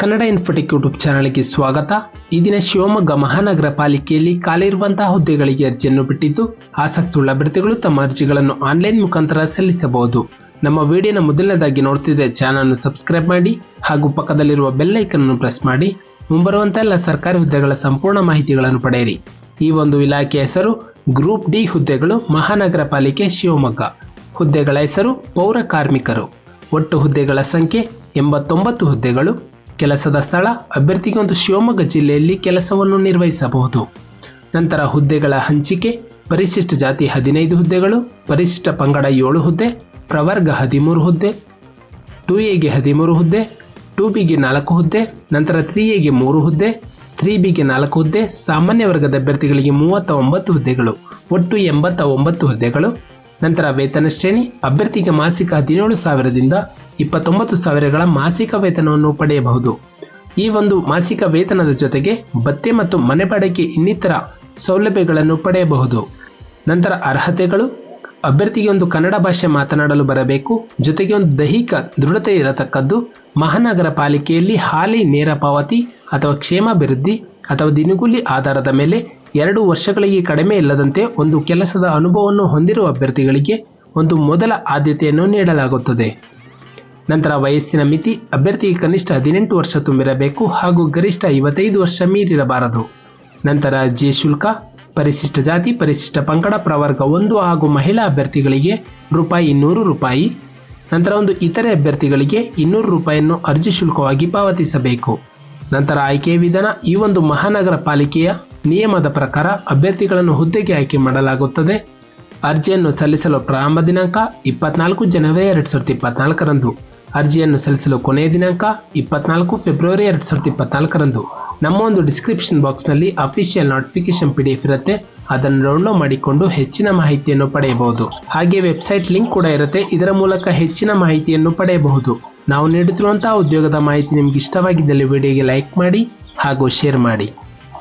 Kannada Infotech YouTube ಚಾನಲ್ಗೆ ಸ್ವಾಗತ. ಈ ದಿನ ಶಿವಮೊಗ್ಗ ಮಹಾನಗರ ಪಾಲಿಕೆಯಲ್ಲಿ ಕಾಲಿರುವಂತಹ ಹುದ್ದೆಗಳಿಗೆ ಅರ್ಜಿಯನ್ನು ಬಿಟ್ಟಿದ್ದು ಆಸಕ್ತಿಯುಳ್ಳ ಅಭ್ಯರ್ಥಿಗಳು ತಮ್ಮ ಅರ್ಜಿಗಳನ್ನು ಆನ್ಲೈನ್ ಮುಖಾಂತರ ಸಲ್ಲಿಸಬಹುದು. ನಮ್ಮ ವಿಡಿಯೋನ ಮೊದಲನೇದಾಗಿ ನೋಡ್ತಿದ್ರೆ ಚಾನಲ್ ಸಬ್ಸ್ಕ್ರೈಬ್ ಮಾಡಿ ಹಾಗೂ ಪಕ್ಕದಲ್ಲಿರುವ ಬೆಲ್ ಅನ್ನು ಪ್ರೆಸ್ ಮಾಡಿ. ಮುಂಬರುವಂತಹ ಎಲ್ಲ ಸರ್ಕಾರಿ ಹುದ್ದೆಗಳ ಸಂಪೂರ್ಣ ಮಾಹಿತಿಗಳನ್ನು ಪಡೆಯಿರಿ. ಈ ಒಂದು ಇಲಾಖೆಯ ಹೆಸರು ಗ್ರೂಪ್ ಡಿ ಹುದ್ದೆಗಳು ಮಹಾನಗರ ಪಾಲಿಕೆ ಶಿವಮೊಗ್ಗ. ಹುದ್ದೆಗಳ ಹೆಸರು ಪೌರ ಕಾರ್ಮಿಕರು. ಒಟ್ಟು ಹುದ್ದೆಗಳ ಸಂಖ್ಯೆ ಎಂಬತ್ತೊಂಬತ್ತು ಹುದ್ದೆಗಳು. ಕೆಲಸದ ಸ್ಥಳ ಅಭ್ಯರ್ಥಿಗೊಂದು ಶಿವಮೊಗ್ಗ ಜಿಲ್ಲೆಯಲ್ಲಿ ಕೆಲಸವನ್ನು ನಿರ್ವಹಿಸಬಹುದು. ನಂತರ ಹುದ್ದೆಗಳ ಹಂಚಿಕೆ, ಪರಿಶಿಷ್ಟ ಜಾತಿ ಹದಿನೈದು ಹುದ್ದೆಗಳು, ಪರಿಶಿಷ್ಟ ಪಂಗಡ ಏಳು ಹುದ್ದೆ, ಪ್ರವರ್ಗ ಹದಿಮೂರು ಹುದ್ದೆ, ಟು ಎಗೆ ಹದಿಮೂರು ಹುದ್ದೆ, ಟು ಬಿಗೆ ನಾಲ್ಕು ಹುದ್ದೆ, ನಂತರ ತ್ರೀ ಎಗೆ ಮೂರು ಹುದ್ದೆ, ತ್ರೀ ಬಿಗೆ ನಾಲ್ಕು ಹುದ್ದೆ, ಸಾಮಾನ್ಯ ವರ್ಗದ ಅಭ್ಯರ್ಥಿಗಳಿಗೆ ಮೂವತ್ತ ಒಂಬತ್ತು ಹುದ್ದೆಗಳು, ಒಟ್ಟು ಎಂಬತ್ತ ಒಂಬತ್ತು ಹುದ್ದೆಗಳು ನಂತರ ವೇತನ ಶ್ರೇಣಿ, ಅಭ್ಯರ್ಥಿಗೆ ಮಾಸಿಕ ಹದಿನೇಳು ಸಾವಿರದಿಂದ ಇಪ್ಪತ್ತೊಂಬತ್ತು ಸಾವಿರಗಳ ಮಾಸಿಕ ವೇತನವನ್ನು ಪಡೆಯಬಹುದು. ಈ ಒಂದು ಮಾಸಿಕ ವೇತನದ ಜೊತೆಗೆ ಭತ್ತೆ ಮತ್ತು ಮನೆ ಬಾಡಿಗೆ ಇನ್ನಿತರ ಸೌಲಭ್ಯಗಳನ್ನು ಪಡೆಯಬಹುದು. ನಂತರ ಅರ್ಹತೆಗಳು ಅಭ್ಯರ್ಥಿಗೆ ಒಂದು ಕನ್ನಡ ಭಾಷೆ ಮಾತನಾಡಲು ಬರಬೇಕು, ಜೊತೆಗೆ ಒಂದು ದೈಹಿಕ ದೃಢತೆ ಇರತಕ್ಕದ್ದು, ಮಹಾನಗರ ಪಾಲಿಕೆಯಲ್ಲಿ ಹಾಲಿ ನೇರ ಪಾವತಿ ಅಥವಾ ಕ್ಷೇಮಾಭಿವೃದ್ಧಿ ಅಥವಾ ದಿನಗೂಲಿ ಆಧಾರದ ಮೇಲೆ ಎರಡು ವರ್ಷಗಳಿಗೆ ಕಡಿಮೆ ಇಲ್ಲದಂತೆ ಒಂದು ಕೆಲಸದ ಅನುಭವವನ್ನು ಹೊಂದಿರುವ ಅಭ್ಯರ್ಥಿಗಳಿಗೆ ಒಂದು ಮೊದಲ ಆದ್ಯತೆಯನ್ನು ನೀಡಲಾಗುತ್ತದೆ. ನಂತರ ವಯಸ್ಸಿನ ಮಿತಿ ಅಭ್ಯರ್ಥಿಗೆ ಕನಿಷ್ಠ ಹದಿನೆಂಟು ವರ್ಷ ತುಂಬಿರಬೇಕು ಹಾಗೂ ಗರಿಷ್ಠ ಐವತ್ತೈದು ವರ್ಷ ಮೀರಿರಬಾರದು. ನಂತರ ಜಿ ಶುಲ್ಕ, ಪರಿಶಿಷ್ಟ ಜಾತಿ, ಪರಿಶಿಷ್ಟ ಪಂಗಡ, ಪ್ರವರ್ಗ ಒಂದು ಹಾಗೂ ಮಹಿಳಾ ಅಭ್ಯರ್ಥಿಗಳಿಗೆ ರೂಪಾಯಿ ಇನ್ನೂರು ರೂಪಾಯಿ. ನಂತರ ಒಂದು ಇತರೆ ಅಭ್ಯರ್ಥಿಗಳಿಗೆ ಇನ್ನೂರು ರೂಪಾಯಿಯನ್ನು ಅರ್ಜಿ ಶುಲ್ಕವಾಗಿ ಪಾವತಿಸಬೇಕು. ನಂತರ ಆಯ್ಕೆಯ ವಿಧಾನ ಈ ಒಂದು ಮಹಾನಗರ ಪಾಲಿಕೆಯ ನಿಯಮದ ಪ್ರಕಾರ ಅಭ್ಯರ್ಥಿಗಳನ್ನು ಹುದ್ದೆಗೆ ಆಯ್ಕೆ ಮಾಡಲಾಗುತ್ತದೆ. ಅರ್ಜಿಯನ್ನು ಸಲ್ಲಿಸಲು ಪ್ರಾರಂಭ ದಿನಾಂಕ ಇಪ್ಪತ್ನಾಲ್ಕು ಜನವರಿ ಎರಡು ಸಾವಿರದ ಇಪ್ಪತ್ನಾಲ್ಕರಂದು. ಅರ್ಜಿಯನ್ನು ಸಲ್ಲಿಸಲು ಕೊನೆಯ ದಿನಾಂಕ ಇಪ್ಪತ್ನಾಲ್ಕು ಫೆಬ್ರವರಿ ಎರಡು ಸಾವಿರದ ಇಪ್ಪತ್ನಾಲ್ಕರಂದು. ನಮ್ಮ ಒಂದು ಡಿಸ್ಕ್ರಿಪ್ಷನ್ ಬಾಕ್ಸ್ನಲ್ಲಿ official notification P D F ಇರುತ್ತೆ. ಅದನ್ನು ಡೌನ್ಲೋಡ್ ಮಾಡಿಕೊಂಡು ಹೆಚ್ಚಿನ ಮಾಹಿತಿಯನ್ನು ಪಡೆಯಬಹುದು. ಹಾಗೆ ವೆಬ್ಸೈಟ್ ಲಿಂಕ್ ಕೂಡ ಇರುತ್ತೆ. ಇದರ ಮೂಲಕ ಹೆಚ್ಚಿನ ಮಾಹಿತಿಯನ್ನು ಪಡೆಯಬಹುದು. ನಾವು ನೀಡುತ್ತಿರುವಂತಹ ಉದ್ಯೋಗದ ಮಾಹಿತಿ ನಿಮ್ಗೆ ಇಷ್ಟವಾಗಿದ್ದಲ್ಲಿ ವಿಡಿಯೋಗೆ ಲೈಕ್ ಮಾಡಿ ಹಾಗೂ ಶೇರ್ ಮಾಡಿ.